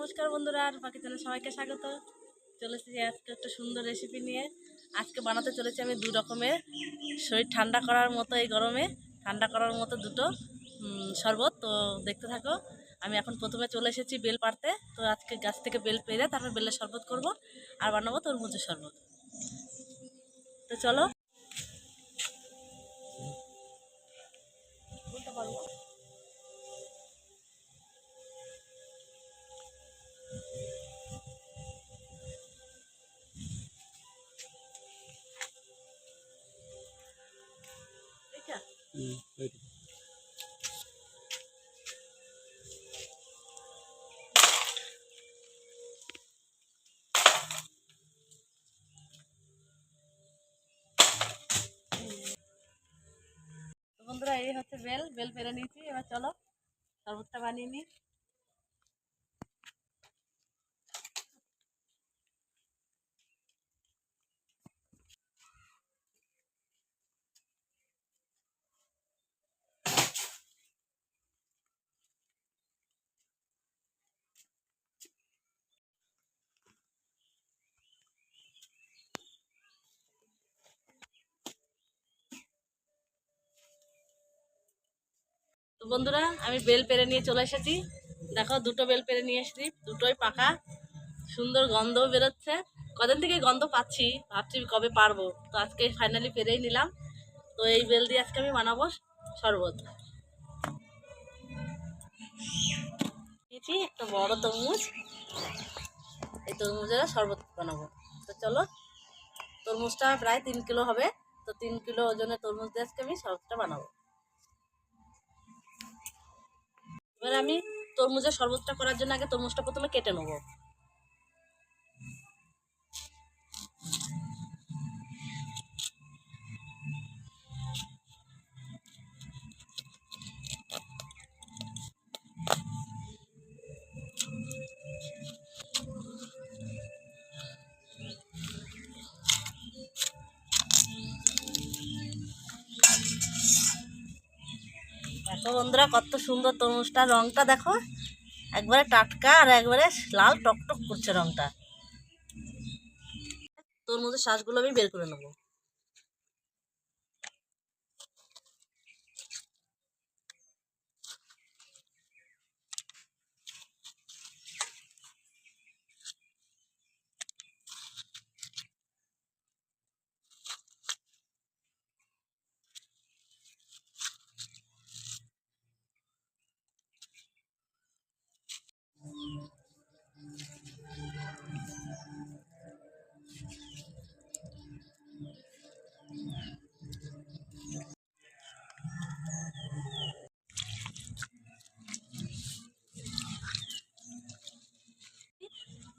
নমস্কার বন্ধুরা, আর বাকি চ্যানেল সবাইকে স্বাগত। চলে এসেছি আজকে একটা সুন্দর রেসিপি নিয়ে। আজকে বানাতে চলেছি আমি দু রকমের। শরীর ঠান্ডা করার মতো এই গরমে, ঠান্ডা করার মতো দুটো শরবত। তো দেখতে থাকো, আমি এখন প্রথমে চলে এসেছি বেল পাড়তে। তো আজকে গাছ থেকে বেল পেরে তারপর বেলের শরবত করব, আর বানাবো তরমুজের শরবত। তো চলো। বন্ধুরা এই হচ্ছে বেল। বেল পেরে নিয়েছি। এবার চলো শরবতটা বানিয়ে নিই। বন্ধুরা, আমি বেল পেরে নিয়ে চলে এসেছি। দেখো, দুটো বেল পেরে নিয়ে এসেছি, দুটোই পাকা। সুন্দর গন্ধও বেরোচ্ছে। কদিন থেকে গন্ধ পাচ্ছি, ভাবছি কবে পারব। তো আজকে ফাইনালি পেরেই নিলাম। তো এই বেল দিয়ে আজকে আমি বানাবো শরবত। একটা বড় তরমুজ। এই তরমুজের শরবত বানাবো। তো চলো, তরমুজটা প্রায় তিন কিলো হবে। তো তিন কিলো ওজনের তরমুজ দিয়ে আজকে আমি শরবতটা বানাবো। এবার আমি তরমুজের শরবতটা করার জন্য আগে তরমুজটা প্রথমে কেটে নেব। দেখো বন্ধুরা, কত সুন্দর তরমুজটা রংটা দেখো। একবারে টাটকা আর একবারে লাল টকটক করছে রংটা। তরমুজের শ্বাসগুলো আমি বের করে নেব।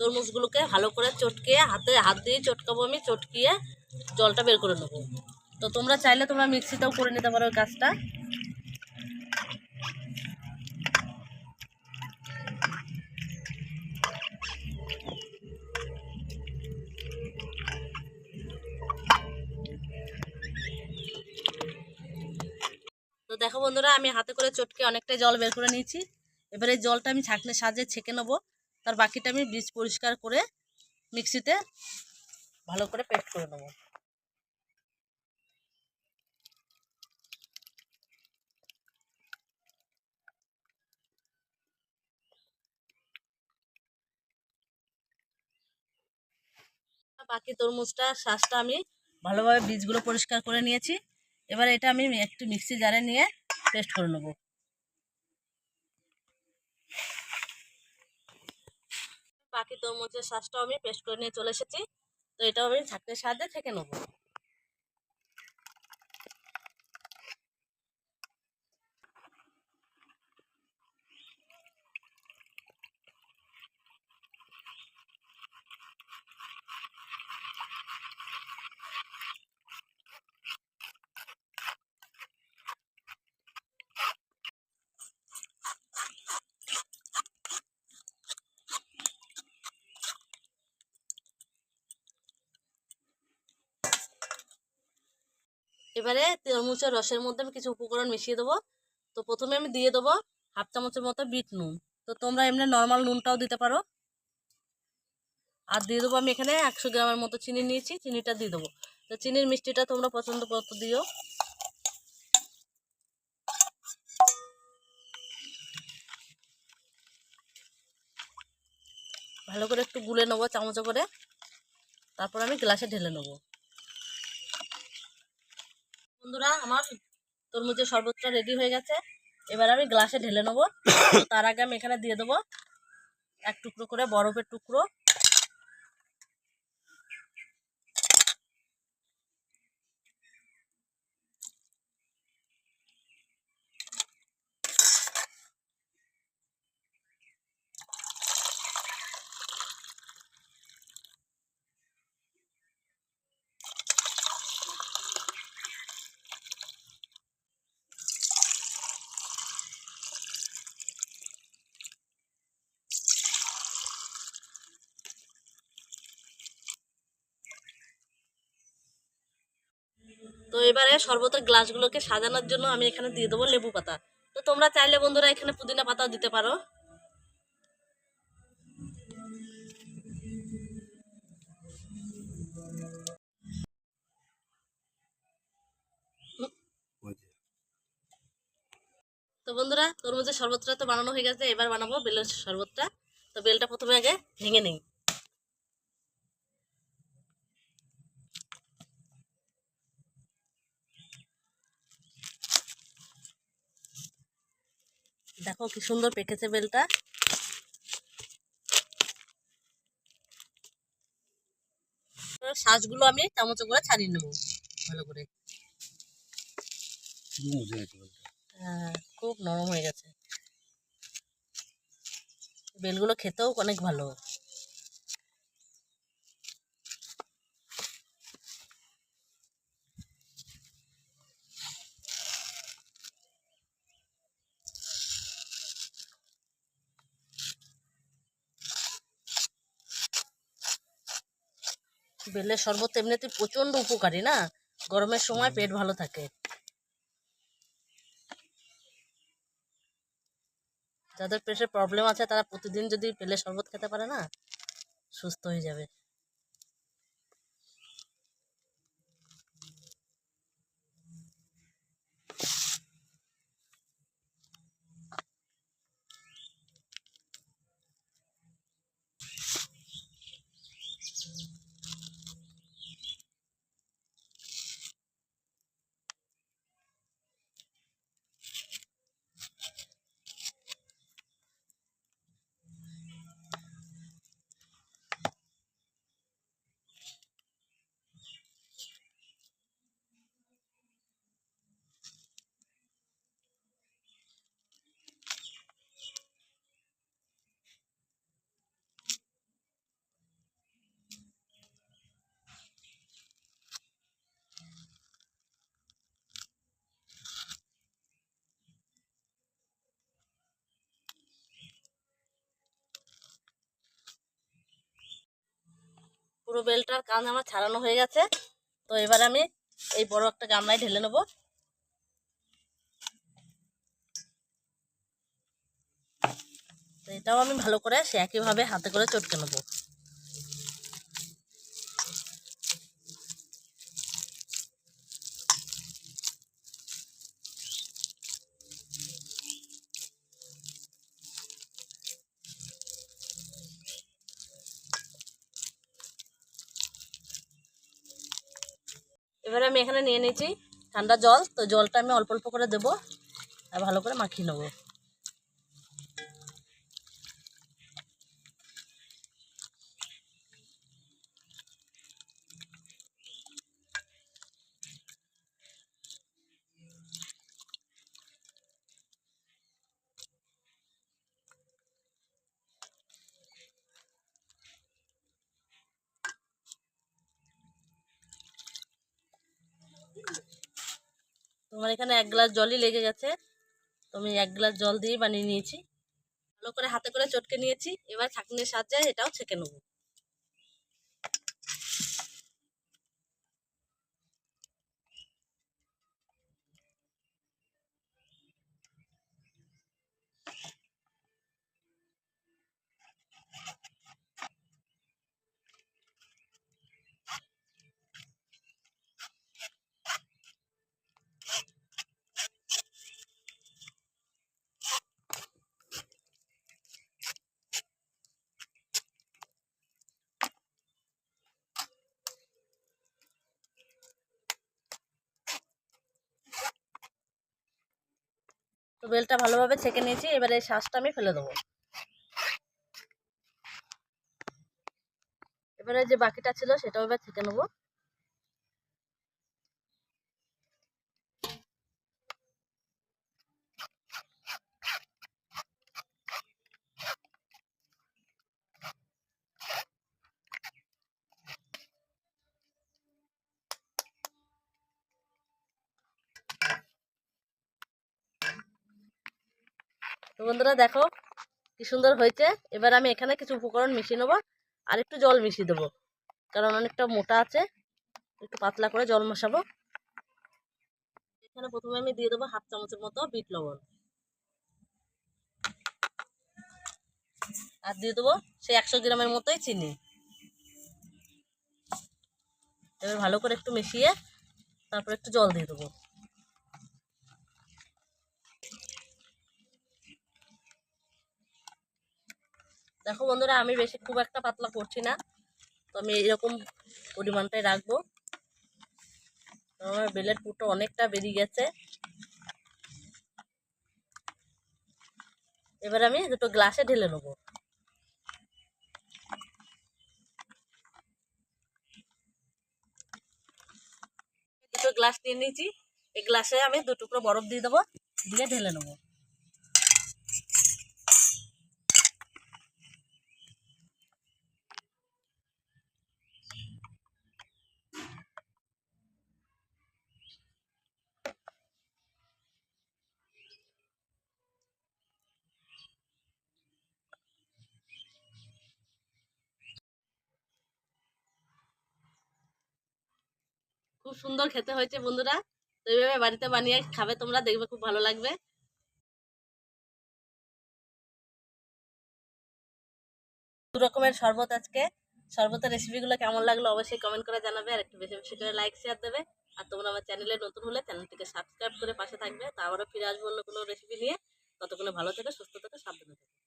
তরমুজগুলোকে ভালো করে চটকিয়ে হাতে, হাত দিয়ে চটকাবো আমি, চটকিয়ে জলটা বের করে নেব। তো তোমরা চাইলে তোমরা মিক্সিতেও করে নিতে পারো ওই কাজটা। তো দেখো বন্ধুরা, আমি হাতে করে চটকে অনেকটাই জল বের করে নিয়েছি। এবারে জলটা আমি ছাঁকনের সাহায্যে ছেঁকে নেব। তার বাকিটা আমি বীজ পরিষ্কার করে মিক্সিতে ভালো করে পেস্ট করে নেব। বাকি তরমুজটা শ্বাসটা আমি ভালোভাবে বীজগুলো পরিষ্কার করে নিয়েছি। এবার এটা আমি একটু মিক্সি জারে নিয়ে পেস্ট করে নেব। বাকি তরমুজের শ্বাসটাও আমি পেস্ট করে নিয়ে চলে এসেছি। তো এটাও আমি ছাঁকনির সাহায্যে থেকে নেব। এবারে তরমুজের রসের মধ্যে আমি কিছু উপকরণ মিশিয়ে দেবো। তো প্রথমে আমি দিয়ে দেবো হাফ চামচের মতো বিট নুন। তো তোমরা এমনি নর্মাল নুনটাও দিতে পারো। আর দিয়ে দেবো আমি এখানে একশো গ্রামের মতো চিনি নিয়েছি, চিনিটা দিয়ে দেবো। তো চিনির মিষ্টিটা তোমরা পছন্দ মতো দিও। ভালো করে একটু গুলে নেব চামচ করে। তারপর আমি গ্লাসে ঢেলে নেব। বন্ধুরা, আমার তরমুজের শরবতটা রেডি হয়ে গেছে। এবার আমি গ্লাসে ঢেলে নেব। তার আগে আমি এখানে দিয়ে দেবো এক টুকরো করে বরফের টুকরো। এবারে শরবতের গ্লাসগুলোকে সাজানোর জন্য আমি এখানে দিয়ে দেবো লেবু পাতা। তো তোমরা চাইলে বন্ধুরা এখানে পুদিনা পাতাও দিতে পারো। তো বন্ধুরা তরমুজের শরবতটা তো বানানো হয়ে গেছে, এবার বানাবো বেলের শরবতটা। তো বেলটা প্রথমে আগে ভেঙে নিই। দেখো কি সুন্দর পেকেছে বেলটা। শাঁসগুলো আমি চামচে করে ছাড়িয়ে নেব ভালো করে। হ্যাঁ, খুব নরম হয়ে গেছে। বেলগুলো খেতেও অনেক ভালো। বেলের শরবত এমনিতে প্রচণ্ড উপকারী, না? গরমের সময় পেট ভালো থাকে। যাদের পেটের প্রবলেম আছে, তারা প্রতিদিন যদি বেলের শরবত খেতে পারে, না, সুস্থ হয়ে যাবে। পুরো বেলটার কান আমার ছাড়ানো হয়ে গেছে। তো এবার আমি এই বড় একটা গামলায় ঢেলে নেব। তো এটাও আমি ভালো করে সে একইভাবে হাতে করে চটকে নেব। এবারে আমি এখানে নিয়ে নিয়েছি ঠান্ডা জল, তো জলটা আমি অল্প অল্প করে দেবো আর ভালো করে মাখিয়ে নেব। তোমার এখানে এক গ্লাস জলই লেগে গেছে। তো আমি এক গ্লাস জল দিয়েই বানিয়ে নিয়েছি। ভালো করে হাতে করে চটকে নিয়েছি। এবার ছাঁকনির সাহায্যে এটাও ছেঁকে নেব। বেলটা ভালোভাবে ছেঁকে নিয়েছি, এবারে এই আমি ফেলে দেবো। এবারে যে বাকিটা ছিল সেটাও এবার ছেঁকে নেব। তো বন্ধুরা দেখো, কি সুন্দর হয়েছে। এবার আমি এখানে কিছু উপকরণ মিশিয়ে নেব, আর একটু জল মিশিয়ে দেবো, কারণ অনেকটা মোটা আছে। একটু পাতলা করে জল মশাবো। এখানে প্রথমে আমি দিয়ে দেবো হাফ চামচের মতো বিট লবণ। আর দিয়ে দেবো সেই একশো গ্রামের মতোই চিনি। এবার ভালো করে একটু মিশিয়ে তারপর একটু জল দিয়ে দেবো। দেখো বন্ধুরা, আমি বেশি খুব একটা পাতলা করছি না, তো আমি এরকম পরিমাণটাই রাখব। আমার বেলের পুরটা অনেকটা বেরিয়ে গেছে। এবার আমি দুটো গ্লাসে ঢেলে নেব। দুটো গ্লাস নিয়ে নিয়েছি, এই গ্লাসে আমি দুটুকরো বরফ দিয়ে দেবো, দিয়ে ঢেলে নেব। খুব সুন্দর খেতে হয়েছে বন্ধুরা। তো এইভাবে বাড়িতে বানিয়ে খাবে তোমরা, দেখবে খুব ভালো লাগবে। দু রকমের শরবত আজকে। শরবতের রেসিপিগুলো কেমন লাগল অবশ্যই কমেন্ট করে জানাবে। আর একটু বেশি বেশি করে লাইক শেয়ার দেবে। আর তোমরা আমার চ্যানেলে নতুন হলে চ্যানেলটিকে সাবস্ক্রাইব করে পাশে থাকবে। তা আবারও ফিরে আসব অন্য কোনো রেসিপি নিয়ে। ততক্ষণে ভালো থেকে, সুস্থ থেকে, সাবধানে থেকে।